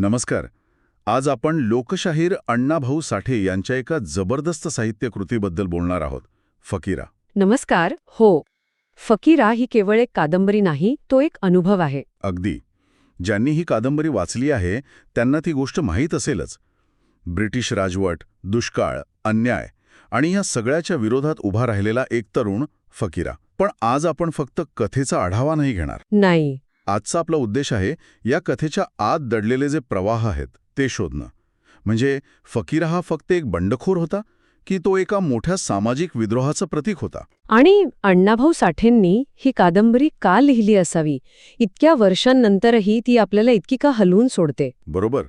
नमस्कार. आज आपण लोकशाहीर अण्णाभाऊ साठे यांच्या एका जबरदस्त साहित्य कृतीबद्दल बोलणार आहोत. फकीरा. नमस्कार. हो. फकीरा ही केवळ एक कादंबरी नाही तो एक अनुभव आहे. अगदी. ज्यांनी ही कादंबरी वाचली आहे त्यांना ती गोष्ट माहीत असेलच. ब्रिटिश राजवट दुष्काळ अन्याय आणि या सगळ्याच्या विरोधात उभा राहिलेला एक तरुण फकीरा. पण आज आपण फक्त कथेचा आढावा नाही घेणार. नाही. आजचा आपला उद्देश आहे या कथेच्या आत दडलेले जे प्रवाह आहेत ते शोधणं. म्हणजे फकीरा हा फक्त एक बंडखोर होता की तो एका मोठ्या सामाजिक विद्रोहाचं प्रतीक होता? आणि अण्णाभाऊ साठेंनी ही कादंबरी का लिहिली असावी? इतक्या वर्षांनंतरही ती आपल्याला इतकी का हलवून सोडते? बरोबर.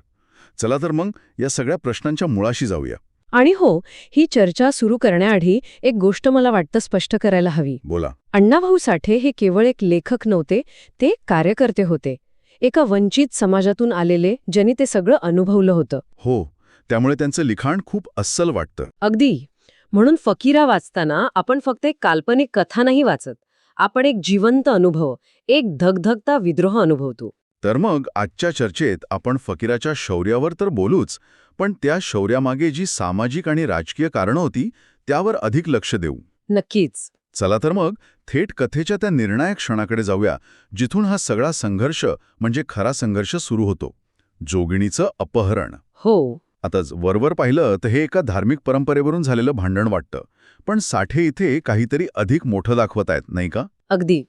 चला तर मग या सगळ्या प्रश्नांच्या मुळाशी जाऊया. आणि हो ही चर्चा सुरू करण्याआधी एक गोष्ट मला वाटतं स्पष्ट करायला हवी. बोला. अण्णाभाऊ साठे हे केवळ एक लेखक नव्हते ते कार्यकर्ते होते. एका वंचित समाजातून आलेले ज्यांनी ते सगळं अनुभवलं होतं. हो त्यामुळे त्यांचं लिखाण खूप अस्सल वाटतं. अगदी. म्हणून फकीरा वाचताना आपण फक्त एक काल्पनिक कथा नाही वाचत. आपण एक जिवंत अनुभव एक धगधगता विद्रोह अनुभवतो. तर मग आजच्या चर्चेत आपण फकीराच्या शौर्यावर तर बोलूच पण त्या शौर्यामागे जी सामाजिक आणि राजकीय कारणं होती त्यावर अधिक लक्ष देऊ. नक्कीच. चला तर मग थेट कथेच्या त्या निर्णायक क्षणाकडे जाऊया जिथून हा सगळा संघर्ष म्हणजे खरा संघर्ष सुरू होतो. जोगिणीचं अपहरण. हो. आता वरवर पाहिलं तर हे एका धार्मिक परंपरेवरून झालेलं भांडण वाटतं पण साठे इथे काहीतरी अधिक मोठं दाखवत आहेत नाही का? अगदी.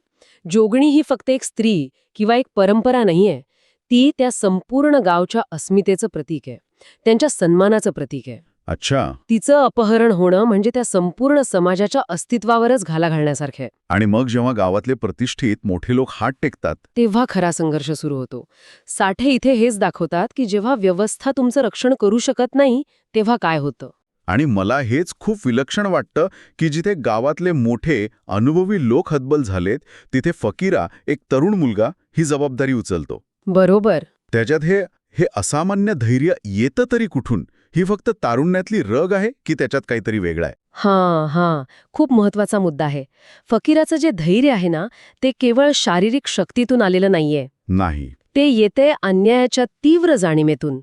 जोगणी ही फक्त एक स्त्री किंवा एक परंपरा नाहीये. ती त्या संपूर्ण गावच्या अस्मितेचं प्रतीक आहे. त्यांच्या सन्मानाचं प्रतीक आहे. अच्छा. तिचं अपहरण होणं म्हणजे त्या संपूर्ण समाजाच्या अस्तित्वावरच घाला घालण्यासारखं आहे. आणि मग जेव्हा गावातले प्रतिष्ठित मोठे लोक हात टेकतात? तेव्हा खरा संघर्ष सुरू होतो. साठे इथे हेच दाखवतात की जेव्हा व्यवस्था तुमचं रक्षण करू शकत नाही तेव्हा काय होतं? आणि मला हेच खूप विलक्षण वाटतं की जिथे गावातले मोठे अनुभवी लोक हतबल झालेत तिथे फकीरा एक तरुण मुलगा ही जबाबदारी उचलतो. बरोबर. त्याच्यात हे हे असामान्य धैर्य येतं तरी कुठून? ही फक्त तारुण्यातली रग आहे की त्याच्यात काहीतरी वेगळं आहे? हां हां. खूप महत्त्वाचा मुद्दा आहे. फकीराचं जे धैर्य आहे ना ते केवळ शारीरिक शक्तीतून आलेलं नाहीये. नाही. ते येते अन्यायाच्या तीव्र जाणीवेतून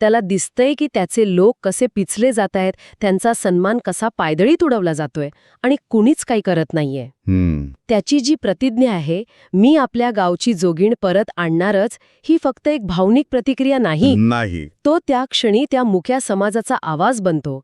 त्याला दिसतंय की त्याचे लोक कसे पिचले जात आहेत त्यांचा सन्मान कसा पायदळी तुडवला जातोय आणि कुणीच काही करत नाहीये. त्याची जी प्रतिज्ञा आहे मी आपल्या गावची जोगीण परत आणणारच ही फक्त एक भावनिक प्रतिक्रिया नाही. नाही. तो त्या क्षणी त्या मुक्या समाजाचा आवाज बनतो.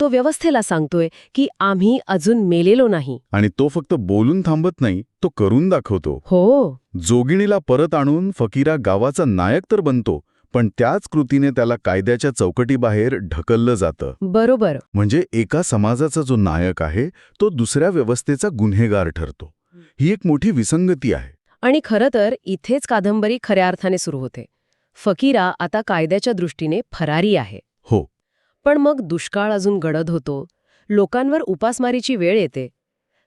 तो व्यवस्थेला सांगतोय की आम्ही अजून मेलेलो नाही. आणि तो फक्त बोलून थांबत नाही तो करून दाखवतो. हो. जोगिणीला परत आणून फकीरा गावाचा नायक तर बनतो पण त्याच कृतीने त्याला कायद्याच्या चौकटीबाहेर ढकललं जातं. बरोबर. म्हणजे एका समाजाचा जो नायक आहे तो दुसऱ्या व्यवस्थेचा गुन्हेगार ठरतो. ही एक मोठी विसंगती आहे. आणि खरं तर इथेच कादंबरी खऱ्या अर्थाने सुरू होते. फकीरा आता कायद्याच्या दृष्टीने फरारी आहे. हो. पण मग दुष्काळ अजून गडद होतो. लोकांवर उपासमारीची वेळ येते.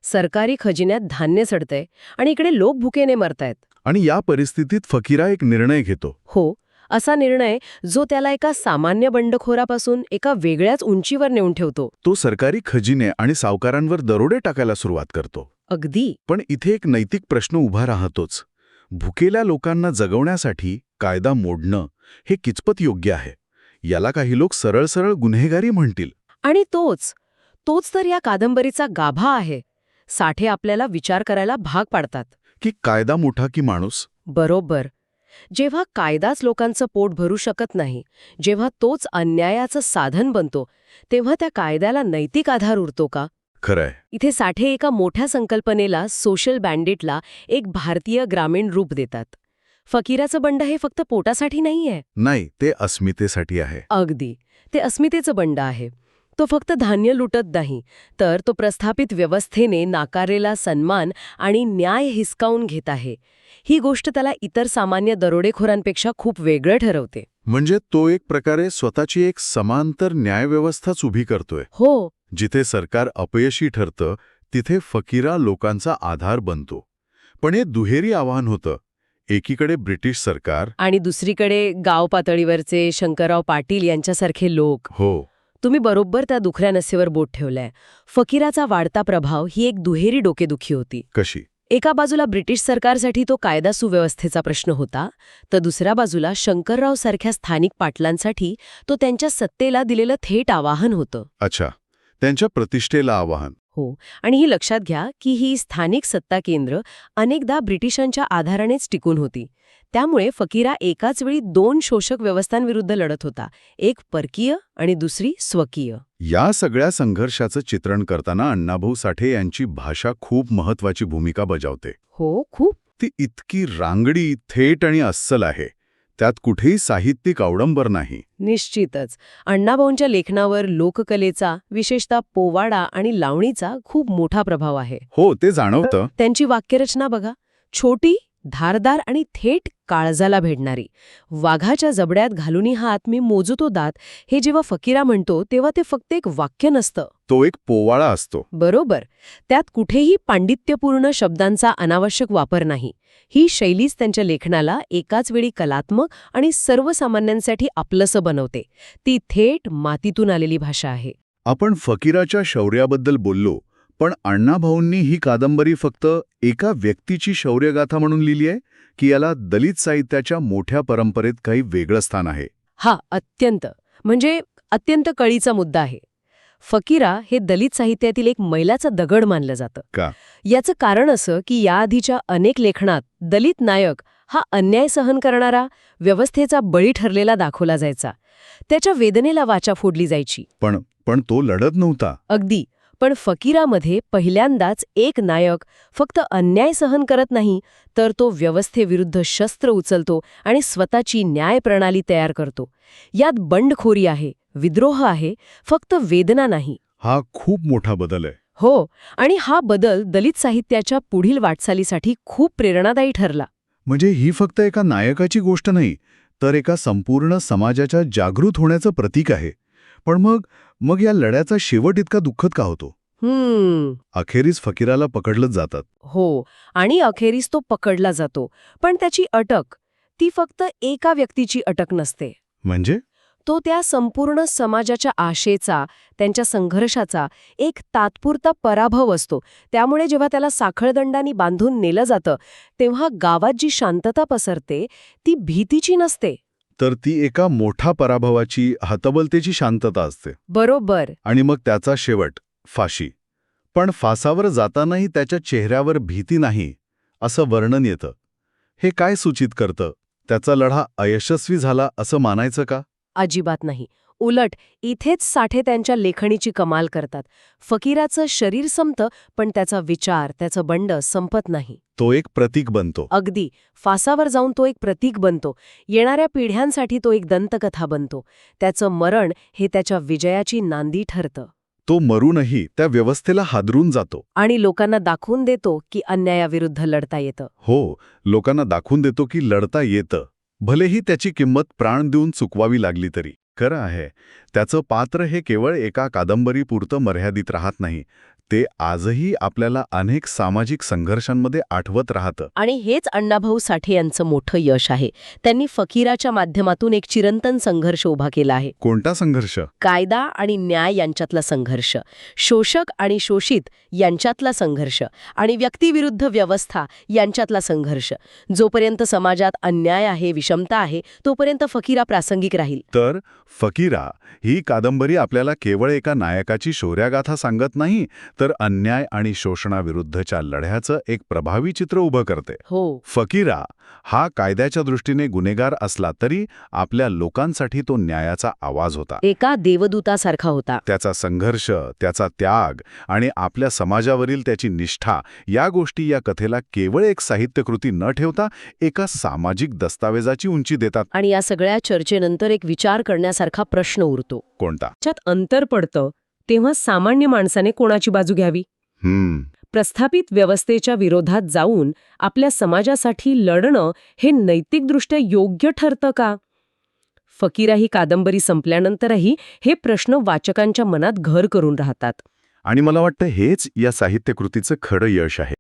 सरकारी खजिन्यात धान्य सडतंय आणि इकडे लोक भुकेने मरतायत. आणि या परिस्थितीत फकीरा एक निर्णय घेतो. हो. असा निर्णय जो त्याला एका सामान्य बंडखोरापासून एका वेगळ्याच उंचीवर नेऊन ठेवतो. तो सरकारी खजिने आणि सावकारांवर दरोडे टाकायला सुरुवात करतो. अगदी. पण इथे एक नैतिक प्रश्न उभा राहतोच. भुकेल्या लोकांना जगवण्यासाठी कायदा मोडणं हे किचपत योग्य आहे. याला काही लोक सरळ सरळ गुन्हेगारी म्हणतील. आणि तोच तोच तर या कादंबरीचा गाभा आहे. साठे आपल्याला विचार करायला भाग पाडतात. की कायदा मोठा की माणूस? बरोबर. जेव्हा कायदाच लोकांचं पोट भरू शकत नाही जेव्हा तोच अन्यायाचं साधन बनतो तेव्हा त्या कायद्याला नैतिक आधार उरतो का? खरंय. इथे साठे एका मोठ्या संकल्पनेला सोशल बँडेटला एक भारतीय ग्रामीण रूप देतात. फकीराचं बंड हे फक्त पोटासाठी नाहीये? नाही ते अस्मितेसाठी आहे. अगदी. ते अस्मितेचं बंड आहे. तो फक्त धान्य लुटत नाही तर तो प्रस्थापित व्यवस्थेने नाकारलेला सन्मान आणि न्याय हिसकावून घेत आहे. ही गोष्ट त्याला इतर सामान्य दरोडेखोरांपेक्षा खूप वेगळं ठरवते. म्हणजे तो एक प्रकारे स्वतःची एक समांतर न्यायव्यवस्थाच उभी करतोय. हो. जिथे सरकार अपयशी ठरतं तिथे फकीरा लोकांचा आधार बनतो. पण हे दुहेरी आव्हान होतं. एकीकडे ब्रिटिश सरकार आणि दुसरीकडे गाव पातळीवरचे शंकरराव पाटील यांच्यासारखे लोक. हो. तुम्ही बरोबर त्या दुखऱ्या नसेवर बोट ठेवलंय. फकीराचा वाढता प्रभाव ही एक दुहेरी डोकेदुखी होती. कशी? एका बाजूला ब्रिटिश सरकारसाठी तो कायदा सुव्यवस्थेचा प्रश्न होता तर दुसऱ्या बाजूला शंकरराव सारख्या स्थानिक पाटलांसाठी तो त्यांच्या सत्तेला दिलेलं थेट आवाहन होतं. अच्छा. त्यांच्या प्रतिष्ठेला आवाहन. हो. आणि ही लक्षात घ्या की ही स्थानिक सत्ता केंद्र अनेकदा ब्रिटिशांच्या आधारानेच टिकून होती. त्यामुळे फकीरा एकाच वेळी दोन शोषक व्यवस्थांविरुद्ध लढत होता एक परकीय आणि दुसरी स्वकीय. या सगळ्या संघर्षाचं चित्रण करताना अण्णाभाऊ साठे यांची भाषा खूप महत्वाची भूमिका बजावते. हो खूप. ती इतकी रांगडी थेट आणि अस्सल आहे. त्यात कुठेही साहित्यिक अवडंबर नाही. निश्चितच. अण्णाभाऊंच्या लेखनावर लोककलेचा विशेषतः पोवाडा आणि लावणीचा खूप मोठा प्रभाव आहे. हो ते जाणवतं. त्यांची वाक्यरचना बघा. छोटी धारदार आणि थेट काळजाला भेडणारी वाघाच्या जबड्यात घालुनी हात मी मोजतो दात हे जेव्हा फकीरा म्हणतो तेव्हा ते फक्त एक वाक्य नसतं. तो एक पोवाळा असतो. बरोबर. त्यात कुठेही पांडित्यपूर्ण शब्दांचा अनावश्यक वापर नाही. ही शैलीच त्यांच्या लेखनाला एकाच वेळी कलात्मक आणि सर्वसामान्यांसाठी आपलंसं बनवते. ती थेट मातीतून आलेली भाषा आहे. आपण फकीराच्या शौर्याबद्दल बोललो पण अण्णाभाऊंनी ही कादंबरी फक्त एका व्यक्तीची शौर्यगाथा म्हणून लिहिली आहे की याला दलित साहित्याच्या मोठ्या परंपरेत काही वेगळं स्थान आहे. हा अत्यंत. म्हणजे अत्यंत कळीचा मुद्दा आहे. फकीरा हे दलित साहित्यातील एक मैलाचा दगड मानलं जातं. का? याचं कारण असं की याआधीच्या अनेक लेखनात दलित नायक हा अन्याय सहन करणारा व्यवस्थेचा बळी ठरलेला दाखवला जायचा. त्याच्या वेदनेला वाचा फोडली जायची. पण पण तो लढत नव्हता. अगदी. पण फकीरामध्ये पहिल्यांदाच एक नायक फक्त अन्याय सहन करत नाही तर तो व्यवस्थेविरुद्ध शस्त्र उचलतो आणि स्वतःची न्याय प्रणाली तयार करतो. यात बंडखोरी आहे विद्रोह आहे फक्त वेदना नाही. हा खूप मोठा बदल आहे. हो आणि हा बदल दलित साहित्याच्या पुढील वाटचालीसाठी खूप प्रेरणादायी ठरला. म्हणजे ही फक्त एका नायकाची गोष्ट नाही तर एका संपूर्ण समाजाच्या जागृत होण्याचं प्रतीक आहे. पण मग मग या लढ्याचा शेवट इतका दुःखद का होतो? हम्म. अखेरीस फकीराला पकडलंच जातात. हो आणि अखेरीस तो पकडला जातो पण त्याची अटक ती फक्त एका व्यक्तीची अटक नसते. म्हणजे? तो त्या संपूर्ण समाजाच्या आशेचा त्यांच्या संघर्षाचा एक तात्पुरता पराभव असतो. त्यामुळे जेव्हा त्याला साखळदंडानी बांधून नेलं जातं तेव्हा गावात जी शांतता पसरते ती भीतीची नसते. तर ती एका मोठा पराभवाची हतबलतेची शांतता असते. बरोबर. आणि मग त्याचा शेवट फाशी. पण फासावर जातानाही त्याच्या चेहऱ्यावर भीती नाही असं वर्णन येतं. हे काय सूचित करतं? त्याचा लढा अयशस्वी झाला असं मानायचं का? अजिबात नाही. उलट इथेच साठे त्यांच्या लेखणीची कमाल करतात. फकीराचं शरीर संपतं पण त्याचा विचार त्याचं बंड संपत नाही. तो एक प्रतीक बनतो. अगदी फासावर जाऊन तो एक प्रतीक बनतो. येणाऱ्या पिढ्यांसाठी तो एक दंतकथा बनतो. त्याचं मरण हे त्याच्या विजयाची नांदी ठरतं. तो मरूनही त्या व्यवस्थेला हादरून जातो. आणि लोकांना दाखवून देतो की अन्यायाविरुद्ध लढता येतं. हो लोकांना दाखवून देतो की लढता येतं. भलेही त्याची किंमत प्राण देऊन चुकवावी लागली तरी. खरं आहे. त्याचं पात्र हे केवळ एका कादंबरीपुरतं मर्यादित राहत नाही. ते आजही आपल्याला अनेक सामाजिक संघर्षांमध्ये आठवत राहतं. आणि हेच अण्णाभाऊ साठे यांचं मोठं यश आहे. त्यांनी फकीराच्या माध्यमातून एक चिरंतन संघर्ष उभा केला आहे. कोणता संघर्ष? कायदा आणि न्याय यांच्यातला संघर्ष. शोषक आणि शोषित यांच्यातला संघर्ष. आणि व्यक्तिविरुद्ध व्यवस्था यांच्यातला संघर्ष. जोपर्यंत समाजात अन्याय आहे विषमता आहे तोपर्यंत फकीरा प्रासंगिक राहील. तर फकीरा ही कादंबरी आपल्याला केवळ एका नायकाची शौर्यागाथा सांगत नाही तर अन्याय आणि शोषणाविरुद्धच्या लढ्याचं एक प्रभावी चित्र उभं करते. हो. फकीरा हा कायद्याच्या दृष्टीने गुन्हेगार असला तरी आपल्या लोकांसाठी तो न्यायाचा आवाज होता. एका देवदूतासारखा होता. त्याचा संघर्ष त्याचा त्याग आणि आपल्या समाजावरील त्याची निष्ठा या गोष्टी या कथेला केवळ एक साहित्यकृती न ठेवता एका सामाजिक दस्तावेजाची उंची देतात. आणि या सगळ्या चर्चेनंतर एक विचार करण्यासारखा प्रश्न उरतो. कोणता? त्यात अंतर पडतं तेव्हा सामान्य माणसाने कोणाची बाजू घ्यावी? प्रस्थापित व्यवस्थेच्या विरोधात जाऊन आपल्या समाजासाठी लढणं हे नैतिकदृष्ट्या योग्य ठरतं का? फकीरा ही कादंबरी संपल्यानंतरही हे प्रश्न वाचकांच्या मनात घर करून राहतात. आणि मला वाटतं हेच या साहित्यकृतीचं खरं यश आहे.